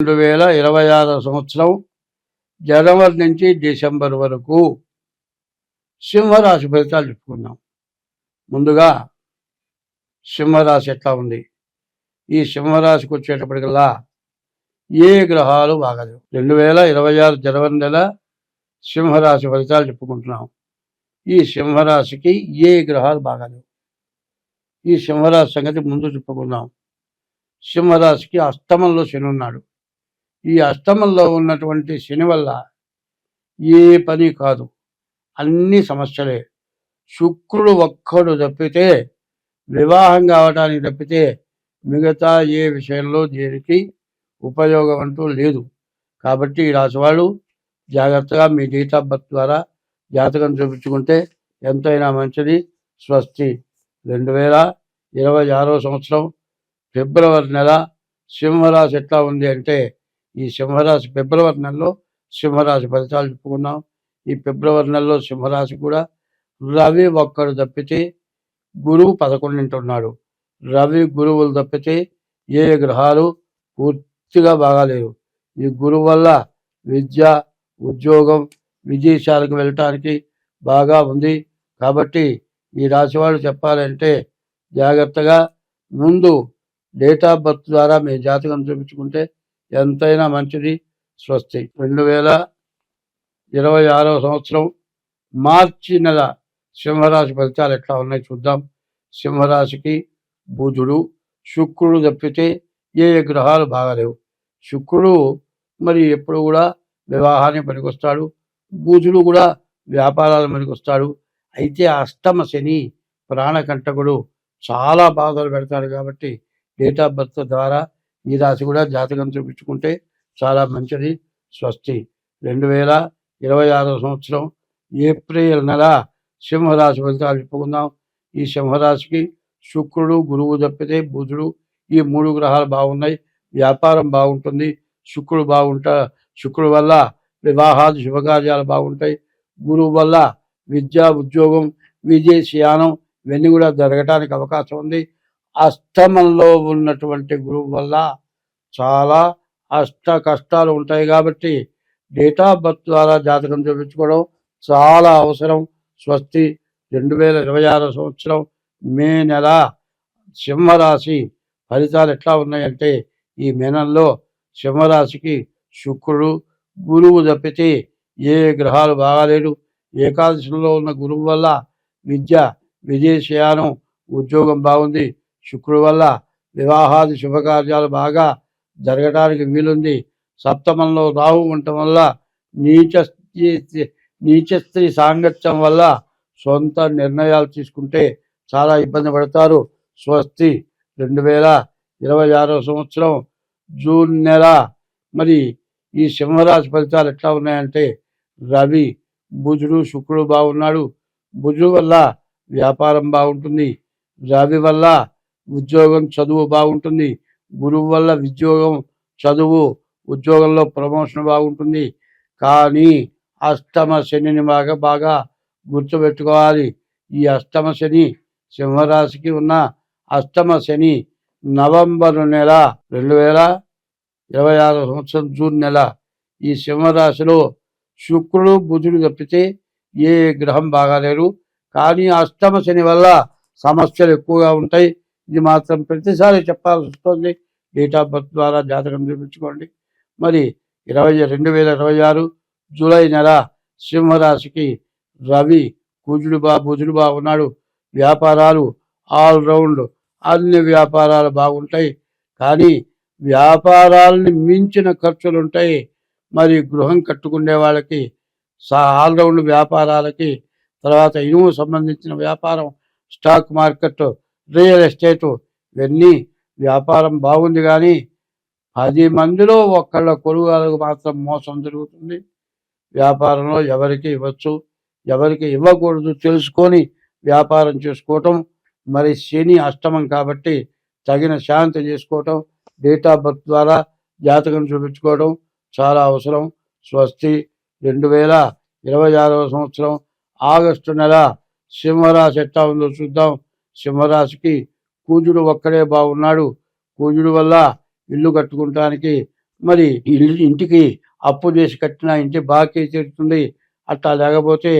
రెండు వేల ఇరవై ఆరు సంవత్సరం జనవరి నుంచి డిసెంబర్ వరకు సింహరాశి ఫలితాలు చెప్పుకున్నాం. ముందుగా సింహరాశి ఎట్లా ఉంది? ఈ సింహరాశికి వచ్చేటప్పటికల్లా ఏ గ్రహాలు బాగలేవు. రెండు వేల ఇరవై ఆరు జనవరి నెల సింహరాశి ఫలితాలు చెప్పుకుంటున్నాం. ఈ సింహరాశికి ఏ గ్రహాలు బాగలేవు. ఈ సింహరాశి సంగతి ముందు చెప్పుకున్నాం. సింహరాశికి అష్టమంలో శని ఉన్నాడు. ఈ అష్టమంలో ఉన్నటువంటి శని వల్ల ఏ పని కాదు. అన్ని సమస్యలే. శుక్రుడు ఒక్కడు తప్పితే వివాహం కావడానికి తప్పితే మిగతా ఏ విషయంలో దేనికి ఉపయోగం అంటూ లేదు. కాబట్టి ఈ రాసివాళ్ళు జాగ్రత్తగా మీ డేట్ ఆఫ్ బర్త్ ద్వారా జాతకం చూపించుకుంటే ఎంతైనా మంచిది. స్వస్తి. రెండు వేల ఇరవై ఆరో సంవత్సరం ఫిబ్రవరి నెల సింహరాశి ఎట్లా ఉంది అంటే ఈ సింహరాశి ఫిబ్రవరి నెలలో సింహరాశి ఫలితాలు చెప్పుకున్నాం. ఈ ఫిబ్రవరి నెలలో సింహరాశి కూడా రవి ఒక్కడు తప్పితే గురువు పదకొండింటున్నాడు. రవి గురువులు తప్పితే ఏ గ్రహాలు పూర్తిగా బాగాలేవు. ఈ గురువు వల్ల విద్య ఉద్యోగం విదేశాలకు వెళ్ళటానికి బాగా ఉంది. కాబట్టి ఈ రాశి వాళ్ళు చెప్పాలంటే జాగ్రత్తగా ముందు డేట్ ఆఫ్ బర్త్ ద్వారా మీ జాతకం చూపించుకుంటే ఎంతైనా మంచిది స్వస్తి. రెండు వేల ఇరవై ఆరవ సంవత్సరం మార్చి నెల సింహరాశి ఫలితాలు ఎట్లా ఉన్నాయి చూద్దాం. సింహరాశికి బుధుడు శుక్రుడు తప్పితే ఏ ఏ గ్రహాలు బాగాలేవు. శుక్రుడు మరి ఎప్పుడు కూడా వివాహాన్ని పనికొస్తాడు. బుధుడు కూడా వ్యాపారాలు పనికొస్తాడు. అయితే అష్టమ శని ప్రాణకంటకుడు చాలా బాధలు పెడతాడు కాబట్టి డేట్ ఆఫ్ బర్త్ ద్వారా ఈ రాశి కూడా జాతకం చూపించుకుంటే చాలా మంచిది. స్వస్తి. రెండు వేల ఇరవై ఆరో సంవత్సరం ఏప్రిల్ నెల సింహరాశి ఫలితాలు చెప్పుకుందాం. ఈ సింహరాశికి శుక్రుడు గురువు తప్పితే బుధుడు ఈ మూడు గ్రహాలు బాగున్నాయి. వ్యాపారం బాగుంటుంది. శుక్రుడు బాగుంటా శుక్రుడు వల్ల వివాహాలు శుభకార్యాలు బాగుంటాయి. గురువు వల్ల విద్య ఉద్యోగం విదేశీయానం ఇవన్నీ కూడా జరగటానికి అవకాశం ఉంది. అష్టమంలో ఉన్నటువంటి గురువు వల్ల చాలా అష్ట కష్టాలు ఉంటాయి కాబట్టి డేట్ ఆఫ్ బర్త్ ద్వారా జాతకం చూపించుకోవడం చాలా అవసరం. స్వస్తి రెండు వేల ఇరవై ఆరో సంవత్సరం మే నెల సింహరాశి ఫలితాలు ఎట్లా ఉన్నాయంటే ఈ మే నెలలో సింహరాశికి శుక్రుడు గురువు తప్పితే ఏ గ్రహాలు బాగాలేడు. ఏకాదశిలో ఉన్న గురువు వల్ల విద్య విదేశయానం ఉద్యోగం బాగుంది. శుక్రుడు వల్ల వివాహాది శుభకార్యాలు బాగా జరగడానికి వీలుంది. సప్తమంలో రాహు ఉండటం వల్ల నీచ నీచస్త్రీ నీచ స్త్రీ సాంగత్యం వల్ల సొంత నిర్ణయాలు తీసుకుంటే చాలా ఇబ్బంది పడతారు. స్వస్తి రెండు వేల ఇరవై ఆరో సంవత్సరం జూన్ నెల. మరి ఈ సింహరాశి ఫలితాలు ఎట్లా ఉన్నాయంటే రవి బుధుడు శుక్రుడు బాగున్నాడు. బుధుడు వల్ల వ్యాపారం బాగుంటుంది. రవి వల్ల ఉద్యోగం చదువు బాగుంటుంది. గురువు వల్ల ఉద్యోగం చదువు ఉద్యోగంలో ప్రమోషన్ బాగుంటుంది. కానీ అష్టమ శనిని బాగా బాగా గుర్తుపెట్టుకోవాలి. ఈ అష్టమ శని సింహరాశికి ఉన్న అష్టమ శని నవంబరు నెల రెండు వేల ఇరవై ఆరు సంవత్సరం జూన్ నెల. ఈ సింహరాశిలో శుక్రుడు బుధుడు తప్పితే ఏ గ్రహం బాగాలేరు. కానీ అష్టమ శని వల్ల సమస్యలు ఎక్కువగా ఉంటాయి. ఇది మాత్రం ప్రతిసారి చెప్పాల్సి వస్తుంది. డేట్ ఆఫ్ బర్త్ ద్వారా జాతకం చూపించుకోండి. మరి ఇరవై రెండు వేల ఇరవై ఆరు జూలై నెల సింహరాశికి రవి కూజుడు బా బుధుడు బాగున్నాడు వ్యాపారాలు ఆల్ రౌండ్ అన్ని వ్యాపారాలు బాగుంటాయి. కానీ వ్యాపారాలని మించిన ఖర్చులు ఉంటాయి. మరి గృహం కట్టుకునే వాళ్ళకి ఆల్రౌండ్ వ్యాపారాలకి తర్వాత ఇనుము సంబంధించిన వ్యాపారం స్టాక్ మార్కెట్ రియల్ ఎస్టేట్. ఇవన్నీ వ్యాపారం బాగుంది కానీ పది మందిలో ఒక్కళ్ళ కొనుగోలకు మాత్రం మోసం జరుగుతుంది. వ్యాపారంలో ఎవరికి ఇవ్వచ్చు ఎవరికి ఇవ్వకూడదు తెలుసుకొని వ్యాపారం చేసుకోవటం మరి శని అష్టమం కాబట్టి తగిన శాంతి చేసుకోవటం డేట్ ఆఫ్ బర్త్ ద్వారా జాతకం చూపించుకోవడం చాలా అవసరం. స్వస్తి రెండు వేల ఇరవై ఆరవ సంవత్సరం ఆగస్టు నెల సింహరాశి ఎట్లా ఉందో చూద్దాం. సింహరాశికి కూజుడు ఒక్కడే బాగున్నాడు కూజుడు వల్ల ఇల్లు కట్టుకుంటానికి మరి ఇల్లు ఇంటికి అప్పు చేసి కట్టిన ఇంటి బాకీ తీరుతుంది. అట్లా లేకపోతే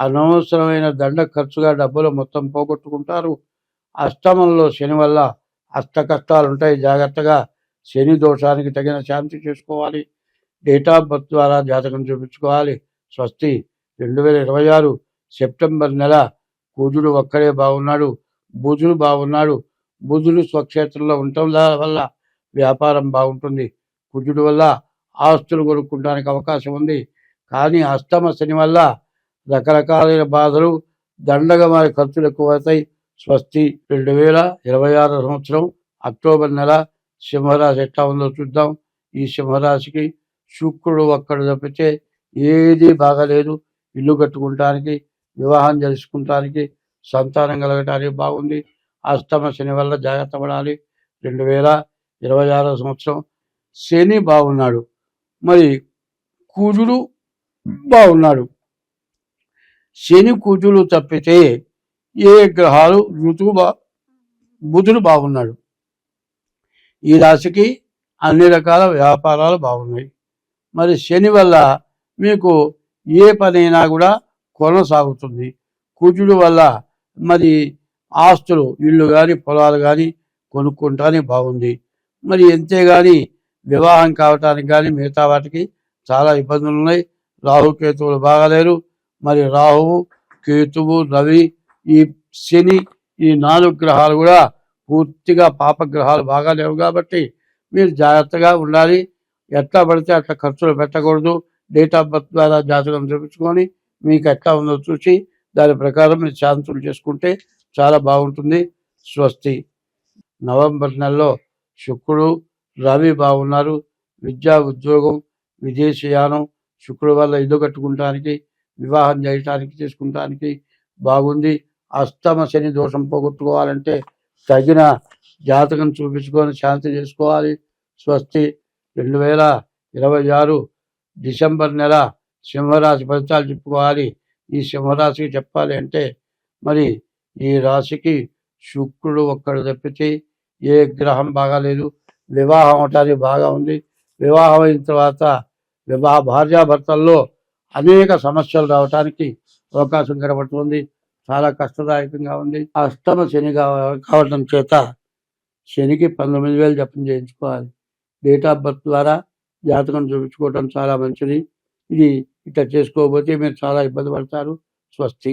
అనవసరమైన దండ ఖర్చుగా డబ్బులు మొత్తం పోగొట్టుకుంటారు. అష్టమంలో శని వల్ల అష్ట కష్టాలు ఉంటాయి జాగ్రత్తగా శని దోషానికి తగిన శాంతి చేసుకోవాలి. డేట్ ఆఫ్ బర్త్ ద్వారా జాతకం చూపించుకోవాలి. స్వస్తి. రెండు వేల ఇరవై ఆరు సెప్టెంబర్ నెల కూజుడు ఒక్కడే బాగున్నాడు బుధుడు బాగున్నాడు. బుధుడు స్వక్షేత్రంలో ఉండటం వల్ల వ్యాపారం బాగుంటుంది. కుజుడు వల్ల ఆస్తులు కొనుక్కోడానికి అవకాశం ఉంది. కానీ అష్టమ శని వల్ల రకరకాలైన బాధలు దండగా మారి ఖర్చులు ఎక్కువ అవుతాయి స్వస్తి రెండు వేల ఇరవై ఆరు సంవత్సరం అక్టోబర్ నెల సింహరాశి ఎట్లా ఉందో చూద్దాం. ఈ సింహరాశికి శుక్రుడు ఒక్కడు తప్పితే ఏది బాగాలేదు. ఇల్లు కట్టుకుంటానికి వివాహం చేసుకుంటానికి సంతానం కలగటానికి బాగుంది. అష్టమ శని వల్ల జాగ్రత్త పడాలి. రెండు వేల ఇరవై ఆరో సంవత్సరం శని బాగున్నాడు. మరి కూజుడు బాగున్నాడు. శని కూజులు తప్పితే ఏ గ్రహాలు ఋతువు బా బుధుడు బాగున్నాడు. ఈ రాశికి అన్ని రకాల వ్యాపారాలు బాగున్నాయి. మరి శని వల్ల మీకు ఏ పనైనా కూడా కొనసాగుతుంది. కూజుడు వల్ల మరి ఆస్తులు ఇల్లు కానీ పొలాలు కానీ కొనుక్కుంటానే బాగుంది. మరి ఎంతేగాని వివాహం కావటానికి కానీ మిగతా వాటికి చాలా ఇబ్బందులు ఉన్నాయి. రాహుకేతువులు బాగాలేరు మరి రాహువు కేతువు రవి ఈ శని ఈ నాలుగు గ్రహాలు కూడా పూర్తిగా పాపగ్రహాలు బాగా లేవు కాబట్టి మీరు జాగ్రత్తగా ఉండాలి. ఎట్లా పడితే అట్లా ఖర్చులు పెట్టకూడదు. డేట్ ఆఫ్ బర్త్ ద్వారా జాతకం చూపించుకొని మీకు ఎట్లా ఉందో చూసి దాని ప్రకారం మీరు శాంతులు చేసుకుంటే చాలా బాగుంటుంది. స్వస్తి. నవంబర్ నెలలో శుక్రుడు రవి బాగున్నారు. విద్యా ఉద్యోగం విదేశీయానం శుక్రుడు వల్ల ఇల్లు కట్టుకుంటానికి వివాహం చేయటానికి చేసుకుంటానికి బాగుంది. అస్తమ శని దోషం పోగొట్టుకోవాలంటే తగిన జాతకం చూపించుకొని శాంతి చేసుకోవాలి. స్వస్తి. రెండు వేల ఇరవై ఆరు డిసెంబర్ నెల సింహరాశి ఫలితాలు చెప్పుకోవాలి. ఈ సింహరాశికి చెప్పాలి అంటే మరి ఈ రాశికి శుక్రుడు ఒక్కడు తప్పితే ఏ గ్రహం బాగాలేదు. వివాహం అవటానికి బాగా ఉంది. వివాహం అయిన తర్వాత వివాహ భార్యాభర్తల్లో అనేక సమస్యలు రావటానికి అవకాశం కనబడుతుంది. చాలా కష్టదాయకంగా ఉంది. అష్టమ శని కావటం కావడం చేత శనికి పంతొమ్మిది వేలు జపం చేయించుకోవాలి. డేట్ ఆఫ్ బర్త్ ద్వారా జాతకం చూపించుకోవడం చాలా మంచిది. ఇది ఇట్లా చేసుకోకపోతే మీరు చాలా ఇబ్బంది పడతారు. స్వస్తి.